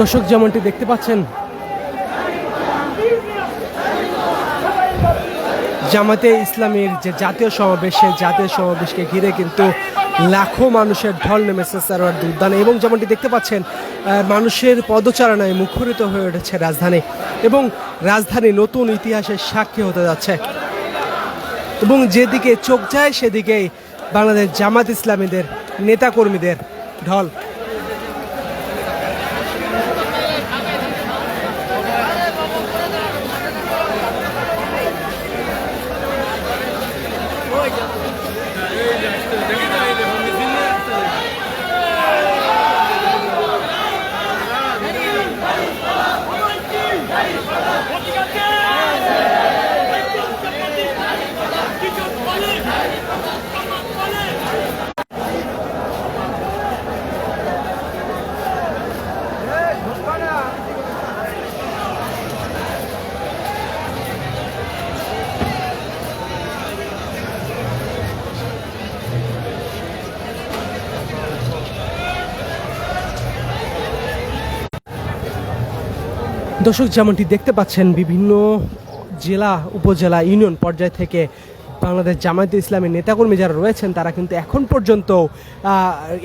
দর্শক যেমনটি দেখতে পাচ্ছেন, জামাতে ইসলামীর যে জাতীয় সমাবেশ, সেই জাতীয় সমাবেশকে ঘিরে কিন্তু লাখো মানুষের ঢল নেমেছে সারোয়ার উদ্যানে এবং যেমনটি দেখতে পাচ্ছেন মানুষের পদচারণায় মুখরিত হয়ে উঠেছে রাজধানী এবং রাজধানী নতুন ইতিহাসের সাক্ষী হতে যাচ্ছে। এবং যেদিকে চোখ যায়, সেদিকেই বাংলাদেশ জামাত ইসলামীদের নেতাকর্মীদের ঢল। দর্শক, যেমনটি দেখতে পাচ্ছেন, বিভিন্ন জেলা, উপজেলা, ইউনিয়ন পর্যায় থেকে বাংলাদেশ জামায়াতে ইসলামী নেতাকর্মী যারা রয়েছেন, তারা কিন্তু এখন পর্যন্ত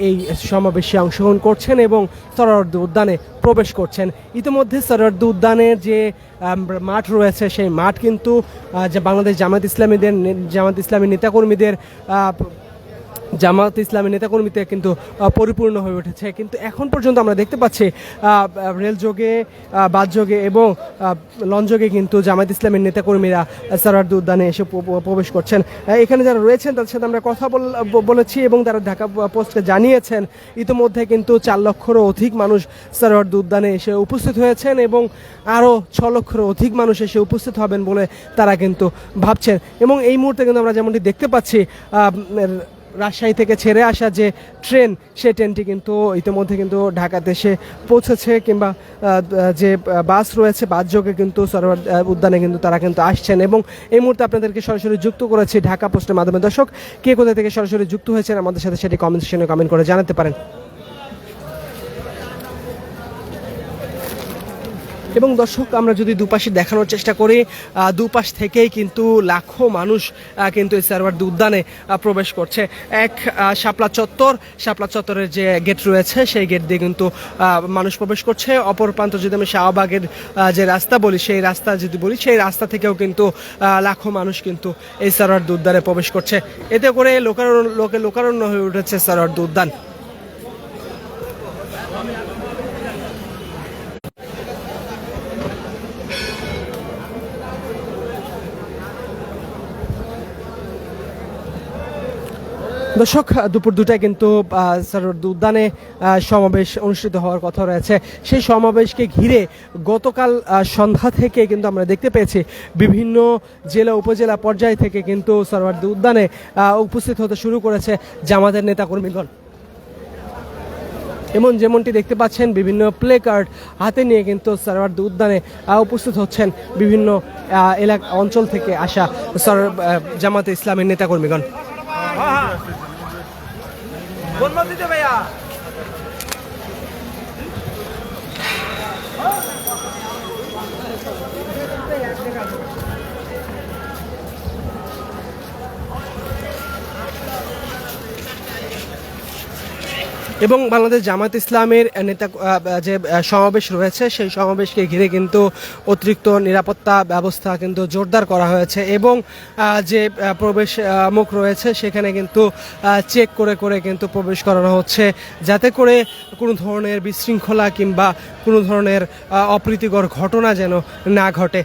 এই সমাবেশে অংশগ্রহণ করছেন এবং সরোয়ার্দী উদ্যানে প্রবেশ করছেন। ইতিমধ্যে সরোয়ার্দী উদ্যানের যে মাঠ রয়েছে, সেই মাঠ কিন্তু যে বাংলাদেশ জামায়াত ইসলামীদের জামায়াত ইসলামী নেতাকর্মীদের জামাত ইসলামী নেতাকর্মীতে কিন্তু পরিপূর্ণ হয়ে উঠেছে। কিন্তু এখন পর্যন্ত আমরা দেখতে পাচ্ছি রেলযোগে রেল যোগে আহ, বাস যোগে এবং লঞ্চযোগে কিন্তু জামাত ইসলামের নেতাকর্মীরা সারার্দ উদ্যানে এসে প্রবেশ করছেন। এখানে যারা রয়েছেন তাদের সাথে আমরা কথা বল- বলেছি এবং তারা ঢাকা পোস্টকে জানিয়েছেন ইতিমধ্যে কিন্তু চার লক্ষরও অধিক মানুষ সারার্দ উদ্যানে এসে উপস্থিত হয়েছেন এবং আরও ছ লক্ষেরও অধিক মানুষ এসে উপস্থিত হবেন বলে তারা কিন্তু ভাবছেন। এবং এই মুহূর্তে কিন্তু আমরা যেমনটি দেখতে পাচ্ছি রাজশাহী থেকে ছেড়ে আসা যে ট্রেন, সে ট্রেনটি কিন্তু ইতিমধ্যে কিন্তু ঢাকাতে এসে পৌঁছেছে কিংবা যে বাস রয়েছে, বাস যোগে কিন্তু সরোয়ার উদ্যানে কিন্তু তারা কিন্তু আসছেন এবং এই মুহূর্তে আপনাদেরকে সরাসরি যুক্ত করেছি ঢাকা পোস্টের মাধ্যমে। দর্শক, কে কোথা থেকে সরাসরি যুক্ত হয়েছেন আমাদের সাথে সেটি কমেন্ট সেকশনে কমেন্ট করে জানাতে পারেন। এবং দর্শক, আমরা যদি দুপাশে দেখানোর চেষ্টা করি দুপাশ থেকেই কিন্তু লাখো মানুষ কিন্তু এই সার্ভার উদ্যানে প্রবেশ করছে। এক শাপলা চত্বর, শাপলা চত্বরের যে গেট রয়েছে, সেই গেট দিয়ে কিন্তু মানুষ প্রবেশ করছে। অপর প্রান্ত যদি আমি শাহবাগের যে রাস্তা বলি, সেই রাস্তা যদি বলি, সেই রাস্তা থেকেও কিন্তু লাখো মানুষ কিন্তু এই সার্ভার উদ্যানে প্রবেশ করছে। এতে করে লোকারণ্য লোকে লোকারণ্য হয়ে উঠেছে সার্ভার উদ্যান। দর্শক, দুপুর দুটায় কিন্তু উদ্যানে সমাবেশ অনুষ্ঠিত হওয়ার কথা রয়েছে। সেই সমাবেশকে ঘিরে গতকাল সন্ধ্যা থেকে কিন্তু আমরা দেখতে পেয়েছি, বিভিন্ন জেলা, উপজেলা পর্যায় থেকে কিন্তু সরোয়ার্দ উদ্যানে উপস্থিত হতে শুরু করেছে জামাতের নেতাকর্মীগণ। এমন যেমনটি দেখতে পাচ্ছেন, বিভিন্ন প্লে কার্ড হাতে নিয়ে কিন্তু সারওয়ার্দ উদ্যানে উপস্থিত হচ্ছেন বিভিন্ন এলাকা, অঞ্চল থেকে আসা সর- জামাতে ইসলামের নেতাকর্মীগণ। 你跟对呀你这干 এবং বাংলাদেশ জামাত ইসলামের নেতা যে সমাবেশ রয়েছে, সেই সমাবেশকে ঘিরে কিন্তু অতিরিক্ত নিরাপত্তা ব্যবস্থা কিন্তু জোরদার করা হয়েছে এবং যে প্রবেশ মুখ রয়েছে, সেখানে কিন্তু চেক করে করে কিন্তু প্রবেশ করানো হচ্ছে যাতে করে কোনো ধরনের বিশৃঙ্খলা কিংবা কোনো ধরনের অপ্রীতিকর ঘটনা যেন না ঘটে।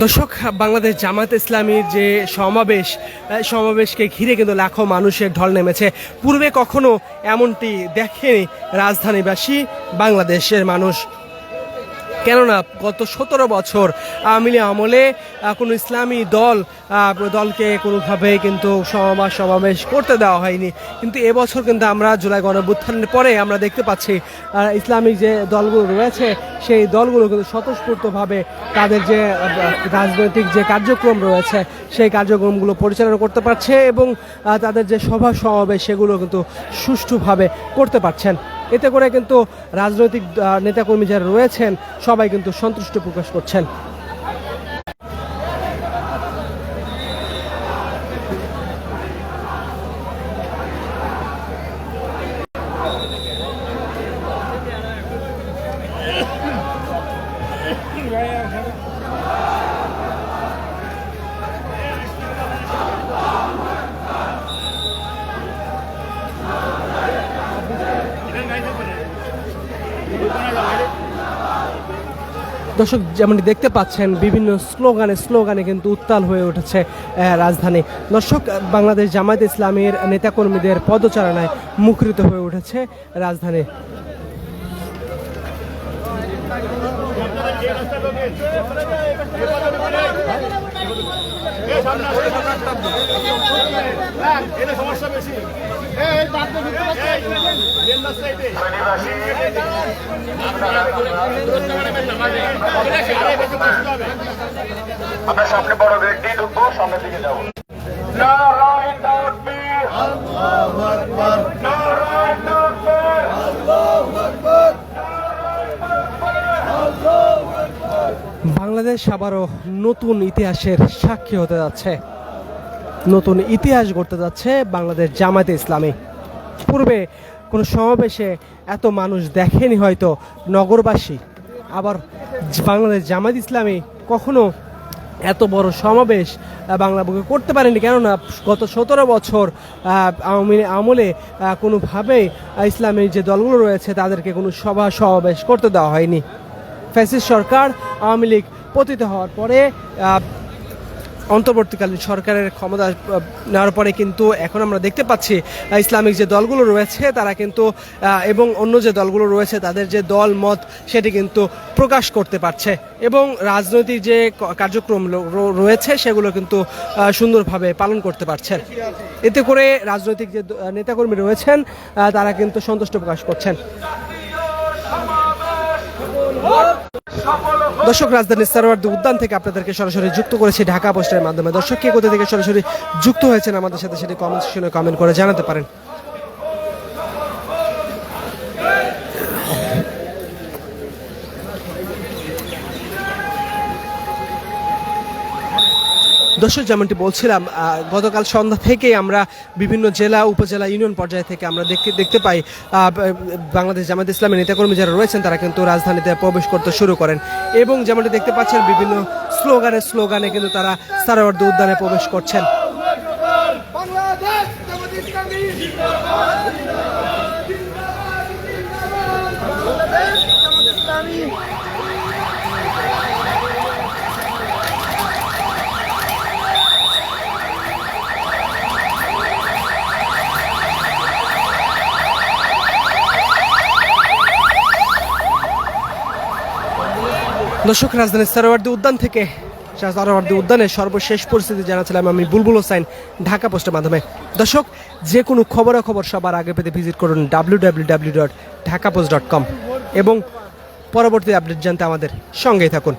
দর্শক, বাংলাদেশ জামাত ইসলামীর যে সমাবেশ সমাবেশকে ঘিরে কিন্তু লাখো মানুষের ঢল নেমেছে। পূর্বে কখনো এমনটি দেখেনি রাজধানীবাসী, বাংলাদেশের মানুষ। কেননা গত সতেরো বছর আওয়ামী আমলে কোনো ইসলামী দল দলকে কোনোভাবে কিন্তু সমাবেশ সমাবেশ করতে দেওয়া হয়নি। কিন্তু এবছর কিন্তু আমরা জুলাই গণভ্যুত্থানের পরে আমরা দেখতে পাচ্ছি ইসলামিক যে দলগুলো রয়েছে, সেই দলগুলো কিন্তু স্বতঃস্ফূর্তভাবে তাদের যে রাজনৈতিক যে কার্যক্রম রয়েছে, সেই কার্যক্রমগুলো পরিচালনা করতে পারছে এবং তাদের যে সভা সমাবেশ, সেগুলো কিন্তু সুষ্ঠুভাবে করতে পারছেন। এতে করে কিন্তু রাজনৈতিক নেতাকর্মী যারা রয়েছেন সবাই কিন্তু সন্তুষ্ট প্রকাশ করছেন। দর্শক, যেমনটি দেখতে পাচ্ছেন, বিভিন্ন স্লোগানে স্লোগানে কিন্তু উত্তাল হয়ে উঠেছে রাজধানী। দর্শক, বাংলাদেশ জামায়াত ইসলামের নেতাকর্মীদের পদচারণায় মুখরিত হয়ে উঠেছে রাজধানী। সমস্যা বেশি আমরা সামনে বড় দিয়ে ঢুকবো সামনের দিকে যাব। নারায়ণ নারায়ণ বাংলাদেশ আবারও নতুন ইতিহাসের সাক্ষী হতে যাচ্ছে। নতুন ইতিহাস গড়তে যাচ্ছে বাংলাদেশ জামায়াতে ইসলামী। পূর্বে কোনো সমাবেশে এত মানুষ দেখেনি হয়তো নগরবাসী। আবার বাংলাদেশ জামায়াত ইসলামী কখনো এত বড় সমাবেশ বাংলা বুকে করতে পারেনি। কেননা গত সতেরো বছর আওয়ামী আমলে আহ, কোনোভাবেই আহ, ইসলামী যে দলগুলো রয়েছে তাদেরকে কোনো সভা সমাবেশ করতে দেওয়া হয়নি। ফ্যাসিস্ট সরকার আওয়ামী লীগ পতিত হওয়ার পরে অন্তর্বর্তীকালীন সরকারের ক্ষমতা নেওয়ার পরে কিন্তু এখন আমরা দেখতে পাচ্ছি ইসলামিক যে দলগুলো রয়েছে তারা কিন্তু এবং অন্য যে দলগুলো রয়েছে তাদের যে দল মত সেটি কিন্তু প্রকাশ করতে পারছে এবং রাজনৈতিক যে কার্যক্রম রয়েছে সেগুলো কিন্তু সুন্দরভাবে পালন করতে পারছেন। এতে করে রাজনৈতিক যে নেতাকর্মী রয়েছেন তারা কিন্তু সন্তুষ্ট প্রকাশ করছেন। দর্শক, রাজধানীর সারোয়ার্দী উদ্যান থেকে আপনাদেরকে সরাসরি যুক্ত করেছি ঢাকা পোস্টের মাধ্যমে। দর্শক, কে কোথা থেকে সরাসরি যুক্ত হয়েছেন আমাদের সাথে সেটি কমেন্ট সেকশনে কমেন্ট করে জানাতে পারেন। দর্শক, যেমনটি বলছিলাম গতকাল সন্ধ্যা থেকেই আমরা বিভিন্ন জেলা, উপজেলা, ইউনিয়ন পর্যায় থেকে আমরা দেখতে দেখতে পাই বাংলাদেশ জামাত ইসলামের নেতাকর্মী যারা রয়েছেন, তারা কিন্তু রাজধানীতে প্রবেশ করতে শুরু করেন। এবং যেমনটি দেখতে পাচ্ছেন, বিভিন্ন স্লোগানে স্লোগানে কিন্তু তারা সারাবর্দ উদ্যানে প্রবেশ করছেন। দর্শক, রাজধানীর সারোয়ার্দী উদ্যান থেকে সারোয়ার্দী উদ্যানের সর্বশেষ পরিস্থিতি জানাছিলাম আমি বুলবুল হোসাইন ঢাকা পোস্টের মাধ্যমে। দর্শক, যে কোনো খবরাখবর সবার আগে পেতে ভিজিট করুন W W W dot Dhaka post dot com এবং পরবর্তী আপডেট জানতে আমাদের সঙ্গেই থাকুন।